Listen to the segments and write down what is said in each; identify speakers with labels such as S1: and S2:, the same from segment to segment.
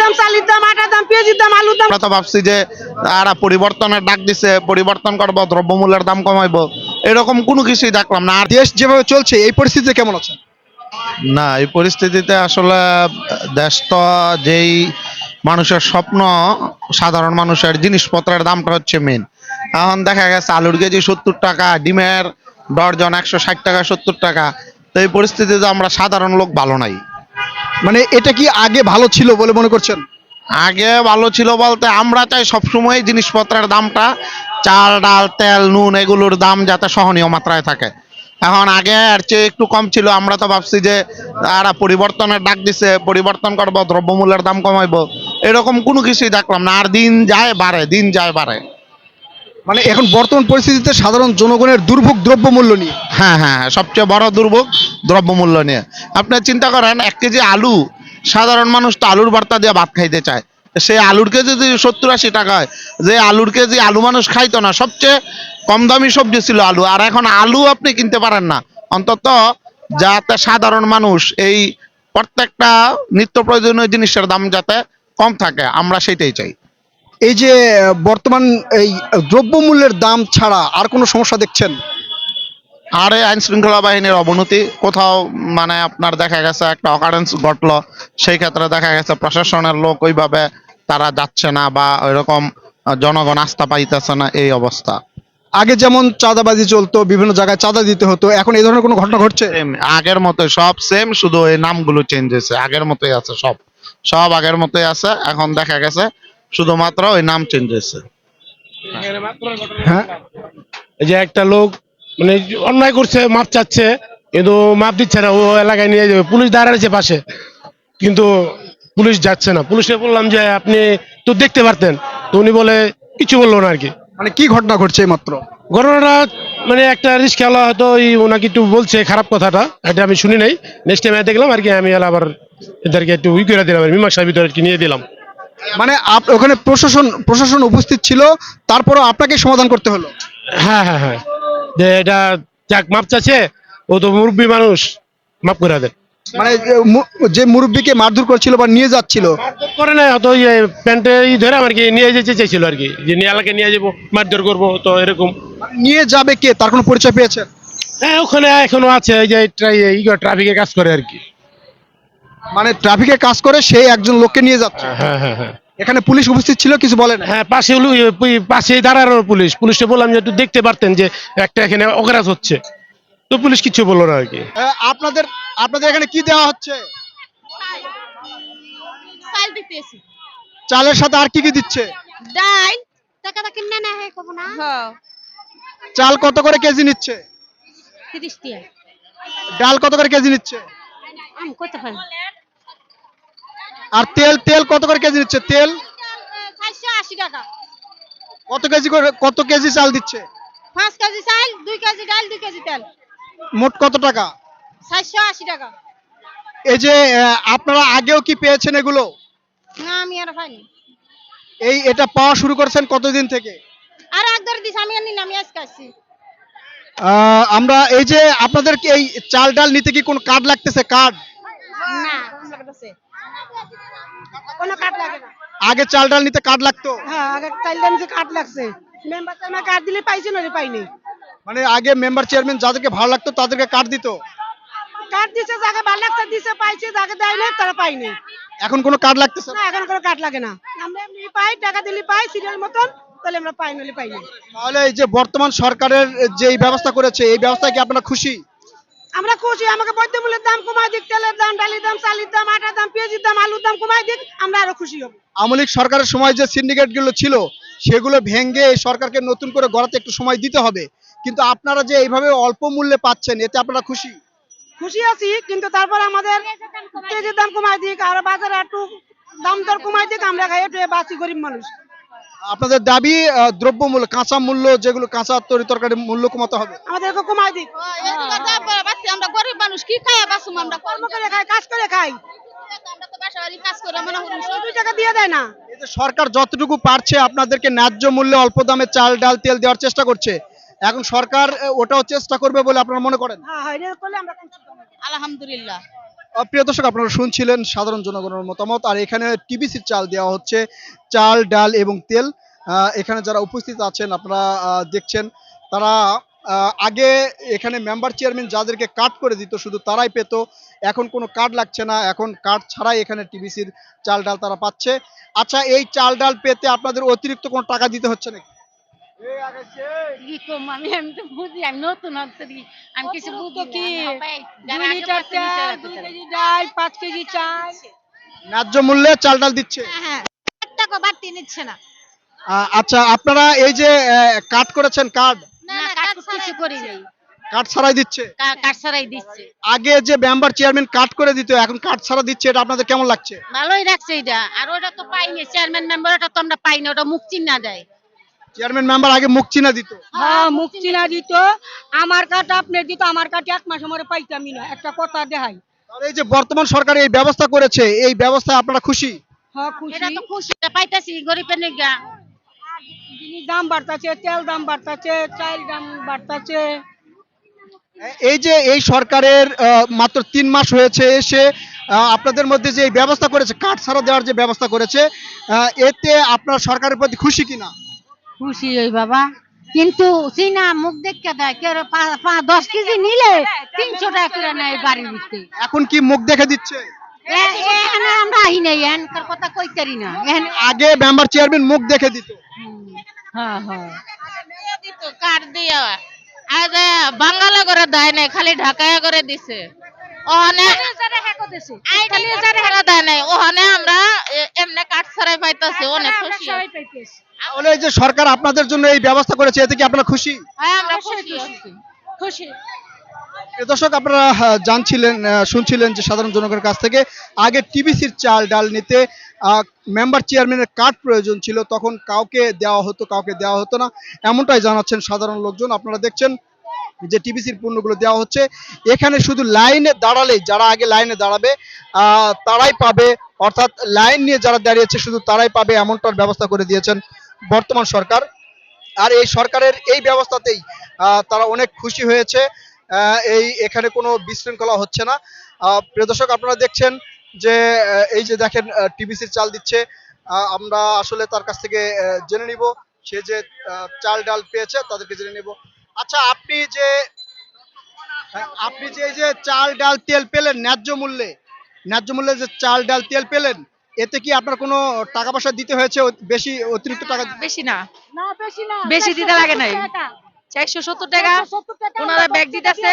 S1: দাম
S2: তো ভাবছি যে পরিবর্তনের ডাক দিছে, পরিবর্তন করব, দ্রব্যমূল্যের দাম এরকম কোনো কিছুই না। আর
S3: দেশ যেভাবে চলছে, এই পরিস্থিতিতে কেমন
S2: না, এই পরিস্থিতিতে আসলে, দেশ তো যেই মানুষের স্বপ্ন, সাধারণ মানুষের জিনিসপত্রের দামটা হচ্ছে মেন এখন দেখা গেছে, আলুর কেজি সত্তর টাকা, ডিমের ডর্জন একশো ষাট টাকা, সত্তর টাকা। তো এই পরিস্থিতিতে আমরা সাধারণ লোক ভালো নাই।
S3: মানে এটা কি আগে ভালো ছিল বলে মনে করছেন?
S2: আগে ভালো ছিল বলতে আমরা চাই সবসময় জিনিসপত্রের দামটা চাল, ডাল, তেল, নুন এগুলোর দাম যাতে সহনীয় মাত্রায় থাকে। এখন আগে আর চেয়ে একটু কম ছিল, আমরা তো ভাবছি যে তারা পরিবর্তনের ডাক দিছে, পরিবর্তন করব, দ্রব্যমূল্যের দাম কমাইবো, এরকম কোনো কিছুই দেখলাম না। আর দিন যায় বাড়ে, দিন যায় বাড়ে।
S3: মানে এখন বর্তমান পরিস্থিতিতে সাধারণ জনগণের দুর্ভোগ দ্রব্যমূল্য নিয়ে।
S2: হ্যাঁ হ্যাঁ হ্যাঁ, সবচেয়ে বড় দুর্ভোগ দ্রব্যমূল্য নিয়ে। আপনি চিন্তা করেন এক কেজি আলু সাধারণ মানুষ তো আলুর ভর্তা দিয়ে ভাত খাইতে চায়। সেই আলুর কেজি যদি সত্তর আশি টাকা হয় যে আলুর কেজি আলু মানুষ খাইতো না সবচেয়ে কম দামি সবজি ছিল আলু। আর এখন আলু আপনি কিনতে পারেন না। অন্তত যাতে সাধারণ মানুষ এই প্রত্যেকটা নিত্য প্রয়োজনীয় জিনিসের দাম যাতে কম থাকে আমরা সেটাই চাই।
S3: এই যে বর্তমান এই দ্রব্যমূল্যের দাম ছাড়া আর কোনো সমস্যা দেখছেন?
S2: আর এই আইন শৃঙ্খলা বাহিনীর অবনতি কোথাও মানে আপনার দেখা গেছে একটা অকারেন্স ঘটলো সেই ক্ষেত্রে দেখা গেছে প্রশাসনের লোক ওইভাবে তারা যাচ্ছে না বা ওইরকম জনগণ আস্থা পাইতেছে না এই অবস্থা।
S3: আগে যেমন চাঁদাবাজি চলতো বিভিন্ন জায়গায় চাঁদা দিতে হতো এখন এই ধরনের কোনো ঘটনা ঘটছে?
S2: আগের মতোই সব সেম শুধু এই নামগুলো চেঞ্জ হয়েছে আগের মতোই আছে সব। সব আগের মতোই আছে এখন দেখা গেছে শুধুমাত্র ওই নাম চেঞ্জ হয়েছে।
S3: হ্যাঁ?
S4: এই যে একটা লোক মানে অন্যায় করছে মাপ চাচ্ছে কিন্তু মাপ দিচ্ছে না ও এলাকায় নিয়ে যাবে। পুলিশ দাঁড়াচ্ছে পাশে কিন্তু পুলিশ যাচ্ছে না। পুলিশকে বললাম যে আপনি তো দেখতে পারতেন তো উনি বলে কিছু বলল না আর কি
S3: মানে কি ঘটনা ঘটছে মাত্র
S4: ঘটনাটা মানে একটা রিস্কওয়ালা হয়তো ওই ওনাকে একটু বলছে খারাপ কথাটা এটা আমি শুনি নাই। নেক্সট টাইম দেখলাম আর কি আমি এলা আবার এদেরকে একটু উই করে দিলাম মীমাংসার ভিতরে কি নিয়ে দিলাম।
S3: মানে আপ- ওখানে প্রশাসন প্রশাসন উপস্থিত ছিল তারপরও আপনাকে সমাধান করতে হলো?
S4: হ্যাঁ হ্যাঁ হ্যাঁ। যে এটা যাক মাপ চাচ্ছে ও তো মুরব্বী মানুষ মাপ করে দেন
S3: মানে যে মুরব্বীকে মারধর করছিল বা নিয়ে যাচ্ছিল?
S4: করে না হয়তো ইয়ে প্যান্টে ধরে আমার কি নিয়ে যেতে চাইছিল আর কি যে নিয়ে নিয়ে যাব মারধর করব তো এরকম।
S3: মানে নিয়ে যাবে কে? তার কোনো পরিচয় পেয়েছে
S4: হ্যাঁ ওখানে এখনও আছে এই যে ট্রাফিকে কাজ করে আর কি।
S3: মানে ট্রাফিকে কাজ করে সেই একজন লোককে নিয়ে যাচ্ছে।
S4: হ্যাঁ হ্যাঁ হ্যাঁ
S3: এখানে পুলিশ উপস্থিত ছিল কিছু বলেন?
S4: হ্যাঁ পাশে পাশে দাঁড়ানো পুলিশ। পুলিশকে বললাম যে একটু দেখতে পারতেন যে একটা এখানে অগ্রাস হচ্ছে। তো পুলিশ কিছু বলল না আর কি।
S3: আপনাদের আপনাদের এখানে কি দেওয়া হচ্ছে?
S5: চাল দিতেছি।
S3: চালের সাথে আর কি কি দিচ্ছে?
S5: ডাল। টাকাটা কিনে না হে কব না হ্যাঁ।
S3: চাল কত করে কেজি নিচ্ছে?
S5: তিরিশ টিয়া।
S3: ডাল কত করে কেজি নিচ্ছে?
S5: আমি কত পারি
S3: আর তেল তেল কত করে কেজি নিচ্ছে? তেল? কত কেজি করে কত কেজি চাল দিচ্ছে?
S5: পাঁচ কেজি চাল দুই কেজি ডাল দুই কেজি তেল।
S3: মোট কত টাকা?
S5: চারশো আশি টাকা।
S3: এই যে আপনারা আগেও কি পেয়েছেন এগুলো?
S5: না আমি আর পাইনি।
S3: এই এটা পাওয়া শুরু করেছেন কতদিন থেকে?
S5: আর এক দিস আমি আর নিলাম আজকে আসছি।
S3: আহ, আমরা এই যে আপনাদের কি এই চাল ডাল নিতে কি কোন কার্ড লাগতেছে? কার্ড?
S5: না কোনো কাট লাগে না।
S3: আগে চাল ডাল নিতে কার্ড লাগতো?
S1: হ্যাঁ আগে চাল লাগছে। মেম্বার কাট দিলে পাইছে পাইনি।
S3: মানে আগে মেম্বার চেয়ারম্যান যাদেরকে ভালো লাগতো তাদেরকে কার্ড দিত?
S1: দিছে যাকে ভালো লাগছে দিছে পাইছে যাকে দেয় না তারা পাইনি।
S3: এখন কোনো কার্ড লাগতেছে না?
S1: না এখন কোনো কাট লাগে না। আমরা এমনি পাই টাকা দিলে পাই সিরিয়াল মতন তাহলে আমরা পাই পাইনি
S3: তাহলে এই যে বর্তমান সরকারের যে ব্যবস্থা করেছে এই ব্যবস্থায় কি আপনারা খুশি?
S1: আমরা খুশি আমাকে বৈদ্যমূল্যের দাম কমাই দিক তেলের দাম ডালির দাম চালির দাম আটার দাম পেঁয়াজের দাম আলুর দাম কমাই দিক আমরা আরও খুশি হব।
S3: আওয়ামী লীগ সরকারের সময় যে সিন্ডিকেটগুলো ছিল সেগুলো ভেঙে এই সরকারকে নতুন করে গড়াতে একটু সময় দিতে হবে। কিন্তু আপনারা যে এইভাবে অল্প মূল্যে পাচ্ছেন এতে আপনারা খুশি?
S1: খুশি আছি কিন্তু তারপর আমাদের পেঁয়াজের দাম কমাই দিক আর বাজারে একটু দাম দর কমাই দিক আমরা খাই একটু বাঁচি গরিব মানুষ।
S3: আপনাদের দাবি আহ, দ্রব্যমূল্য কাঁচা মূল্য যেগুলো কাঁচা তরি তরকারি মূল্য কমাতে হবে।
S1: আমাদেরকে কমাই দিক।
S5: আমরা গরিব মানুষ কি খাই বাসুম আমরা
S1: কর্ম করে খাই কাজ করে খাই।
S5: আমরা তো বাসা বাড়ি কাজ করে মনে হলো
S1: দুই টাকা দিয়ে দেয় না।
S3: এই যে সরকার যতটুকু পারছে আপনাদেরকে ন্যায্য মূল্যে অল্প দামে চাল ডাল তেল দেওয়ার চেষ্টা করছে। এখন সরকার ওটাও চেষ্টা করবে বলে আপনারা মনে করেন?
S1: হ্যাঁ হয়।
S5: আলহামদুলিল্লাহ।
S3: প্রিয় দর্শক, আপনারা শুনছিলেন সাধারণ জনগণের মতামত। আর এখানে টিবিসির চাল দেওয়া হচ্ছে, চাল, ডাল এবং তেল। এখানে যারা উপস্থিত আছেন, আপনারা দেখছেন, তারা আগে এখানে মেম্বার চেয়ারম্যান যাদেরকে কাট করে দিত, শুধু তারাই পেত। এখন কোনো কার্ড লাগছে না। এখন কার্ড ছাড়াই এখানে টিবিসির চাল, ডাল তারা পাচ্ছে। আচ্ছা এই চাল, ডাল পেতে আপনাদের অতিরিক্ত কোনো টাকা দিতে হচ্ছে নাকি?
S6: কি কম আমি আমি তো বুঝি আমি নতুন হচ্ছি আমি কিছু বুঝি
S1: কি? দুই লিটার তেল দুই কেজি ডাল পাঁচ কেজি চাল।
S3: ন্যায্য মূল্যে চাল ডাল দিচ্ছে।
S5: হ্যাঁ টাকা বাড়তি নিচ্ছে না।
S3: আচ্ছা আপনারা এই যে কাট করেছেন কার্ড
S6: না কাজ কিছু করি নাই।
S3: কার্ড ছাড়াই দিচ্ছে?
S6: কাজ ছাড়াই দিচ্ছে।
S3: আগে যে মেম্বার চেয়ারম্যান কাট করে দিত এখন কার্ড ছাড়া দিচ্ছে এটা আপনাদের কেমন লাগছে?
S6: ভালোই রাখছে এটা। আর ওটা তো পাইনি চেয়ারম্যান মেম্বার ওটা তো আমরা পাইনি ওটা মুখ চিহ্না দেয়।
S3: চেয়ারম্যান মেম্বার আগে মুখ চিনা দিত।
S1: হ্যাঁ মুখ চিনা দিত। আমার কাঠ আপনার দিত আমার কাঠ এক মাস আমার পাইতামই না একটা কথা দেখাই।
S3: তাহলে এই যে বর্তমান সরকার এই ব্যবস্থা করেছে এই ব্যবস্থায় আপনারা খুশি?
S1: হ্যাঁ খুশি।
S6: এটা তো খুশি পাইতাছি গরিবের নিগা
S1: দাম বাড়তাছে তেল দাম বাড়তাছে চাল দাম বাড়তাছে।
S3: এই যে এই সরকারের মাত্র তিন মাস হয়েছে এসে আহ, আপনাদের মধ্যে যে ব্যবস্থা করেছে কাঠ ছাড়া দেওয়ার যে ব্যবস্থা করেছে আহ, এতে আপনার সরকারের প্রতি খুশি কিনা?
S6: খুশি ওই বাবা। কিন্তু চিনা মুখ দেখে দেয় কেউ পা- দশ কেজি নিলে তিনশো টাকা করে নেয় বাড়ির ভিতরে।
S3: এখন কি মুখ দেখে দিচ্ছে?
S6: আমরা আহি নাই এখানকার কথা কইতারি না।
S3: আগে মেম্বার চেয়ারম্যান মুখ দেখে দিত।
S6: হ্যাঁ হ্যাঁ। কাট দিয়া? আজ বাঙ্গালা করে দেয় নাই খালি ঢাকায়া করে দিছে। ওখানে আইডি কার্ড দেয় নাই। ওখানে আমরা এমনি কাট ছাড়াই পাইতাছি অনেক খুশি।
S3: তাহলে যে সরকার আপনাদের জন্য এই ব্যবস্থা করেছে এতে কি আপনারা খুশি?
S6: হ্যাঁ আমরা খুশি। খুশি।
S3: দর্শক আপনারা জানছিলেন শুনছিলেন যে সাধারণ জনগণের কাছ থেকে আগে টিবিসির চাল ডাল নিতে মেম্বার চেয়ারম্যানের কার্ড প্রয়োজন ছিল তখন কাউকে দেওয়া হতো কাউকে দেওয়া হতো না। এমনটাই জানাচ্ছেন সাধারণ লোকজন। আপনারা দেখছেন যে টিবিসির পণ্যগুলো দেওয়া হচ্ছে, এখানে শুধু লাইনে দাঁড়ালেই, যারা আগে লাইনে দাঁড়াবে তারাই পাবে, অর্থাৎ লাইন নিয়ে যারা দাঁড়িয়েছে, শুধু তারাই পাবে এমনটার ব্যবস্থা করে দিয়েছেন বর্তমান সরকার। আর এই সরকারের এই ব্যবস্থাতেই তারা অনেক খুশি হয়েছে। এই এখানে কোনো বিশৃঙ্খলা হচ্ছে না। প্রিয় দর্শক, আপনারা দেখছেন যে এই যে দেখেন টিবিসির চাল দিচ্ছে। আমরা আসলে তার কাছ থেকে জেনে নিব। সে যে চাল ডাল পেয়েছে, তাদেরকে জেনে নিব। আচ্ছা আপনি যে হ্যাঁ, আপনি যে এই যে চাল ডাল তেল পেলেন ন্যায্য মূল্যে ন্যায্য মূল্যে যে চাল ডাল তেল পেলেন এতে কি আপনার কোনো টাকা পয়সা দিতে হয়েছে বেশি অতিরিক্ত টাকা
S7: বেশি না। বেশি দিতে লাগে নাই। চারশো সত্তর টাকা ওনারা ব্যাগ দিতেছে।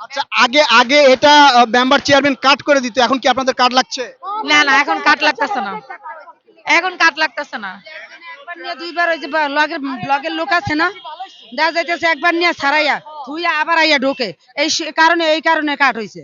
S3: আচ্ছা আগে আগে এটা মেম্বার চেয়ারম্যান কাট করে দিত এখন কি আপনাদের কার্ড লাগছে?
S7: না না এখন কাট লাগতেছে না। এখন কাট লাগতেছে না।
S1: একবার নিয়ে দুইবার ওই যে ব্লগের ব্লগের লোক আছে না দেখা যাইতেছে একবার নিয়ে ছাড়াইয়া থুইয়া আবার আইয়া ঢোকে। এই সে- কারণে এই কারণে কাট হইছে।